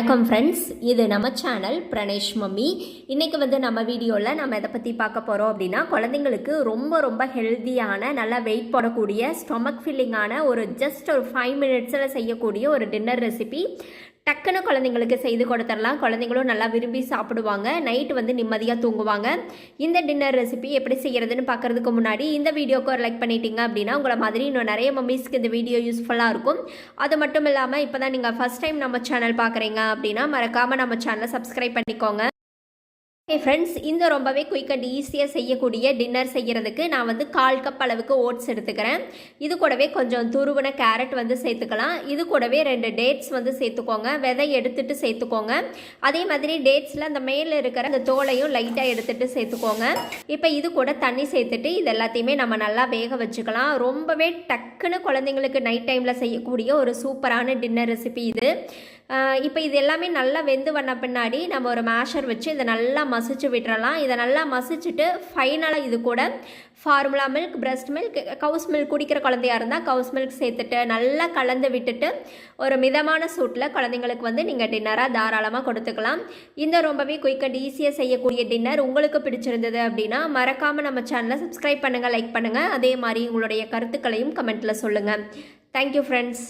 வணக்கம் ஃப்ரெண்ட்ஸ் இது நம்ம சேனல் பிரணேஷ் மம்மி. இன்றைக்கி வந்து நம்ம வீடியோவில் நம்ம எதை பற்றி பார்க்க போகிறோம் அப்படின்னா குழந்தைங்களுக்கு ரொம்ப ரொம்ப ஹெல்த்தியான நல்லா வெயிட் போடக்கூடிய ஸ்டொமக் ஃபில்லிங்கான ஒரு ஜஸ்ட் ஒரு ஃபைவ் மினிட்ஸில் செய்யக்கூடிய ஒரு டின்னர் ரெசிபி டக்குன்னு குழந்தைங்களுக்கு செய்து கொடுத்துடலாம். குழந்தைங்களும் நல்லா விரும்பி சாப்பிடுவாங்க. நைட்டு வந்து நிம்மதியாக தூங்குவாங்க. இந்த டின்னர் ரெசிபி எப்படி செய்கிறதுன்னு பார்க்கறதுக்கு முன்னாடி இந்த வீடியோக்கு ஒரு லைக் பண்ணிட்டீங்க அப்படின்னா உங்களை மாதிரி இன்னும் நிறைய மம்மிஸ்க்கு இந்த வீடியோ யூஸ்ஃபுல்லாக இருக்கும். அது மட்டும் இல்லாமல் இப்போ தான் நீங்கள் ஃபஸ்ட் டைம் நம்ம சேனல் பார்க்குறீங்க அப்படின்னா மறக்காமல் நம்ம சேனலை சப்ஸ்கிரைப் பண்ணிக்கோங்க. ஹே ஃப்ரெண்ட்ஸ் இந்த ரொம்பவே குயிக் அண்ட் ஈஸியாக செய்யக்கூடிய டின்னர் செய்கிறதுக்கு நான் வந்து கால் கப் அளவுக்கு ஓட்ஸ் எடுத்துக்கிறேன். இது கூடவே கொஞ்சம் துருவின கேரட் வந்து சேர்த்துக்கலாம். இது கூடவே ரெண்டு டேட்ஸ் வந்து சேர்த்துக்கோங்க. விதை எடுத்துகிட்டு சேர்த்துக்கோங்க. அதே மாதிரி டேட்ஸில் அந்த மேலே இருக்கிற அந்த தோலையும் லைட்டாக எடுத்துகிட்டு சேர்த்துக்கோங்க. இப்போ இது கூட தண்ணி சேர்த்துட்டு இது எல்லாத்தையுமே நம்ம நல்லா வேக வச்சுக்கலாம். ரொம்பவே டக்குன்னு குழந்தைங்களுக்கு நைட் டைமில் செய்யக்கூடிய ஒரு சூப்பரான டின்னர் ரெசிபி இது. இப்போ இது எல்லாமே நல்லா வெந்து வந்த பின்னாடி நம்ம ஒரு மேஷர் வச்சு இதை நல்லா மசிச்சு விட்டுறலாம். இதை நல்லா மசிச்சுட்டு ஃபைனலாக இது கூட formula milk breast milk cow's milk குடிக்கிற குழந்தையாக இருந்தால் கவுஸ் மில்க் சேர்த்துட்டு நல்லா கலந்து விட்டுட்டு ஒரு மிதமான சூட்டில் குழந்தைங்களுக்கு வந்து நீங்கள் டின்னராக தாராளமாக கொடுத்துக்கலாம். இந்த ரொம்பவே குயிக் அண்ட் ஈஸியாக செய்யக்கூடிய டின்னர் உங்களுக்கு பிடிச்சிருந்தது அப்படின்னா மறக்காமல் நம்ம சேனலை சப்ஸ்கிரைப் பண்ணுங்கள் லைக் பண்ணுங்கள் அதே மாதிரி உங்களுடைய கருத்துக்களையும் கமெண்ட்டில் சொல்லுங்கள் தேங்க்யூ ஃப்ரெண்ட்ஸ்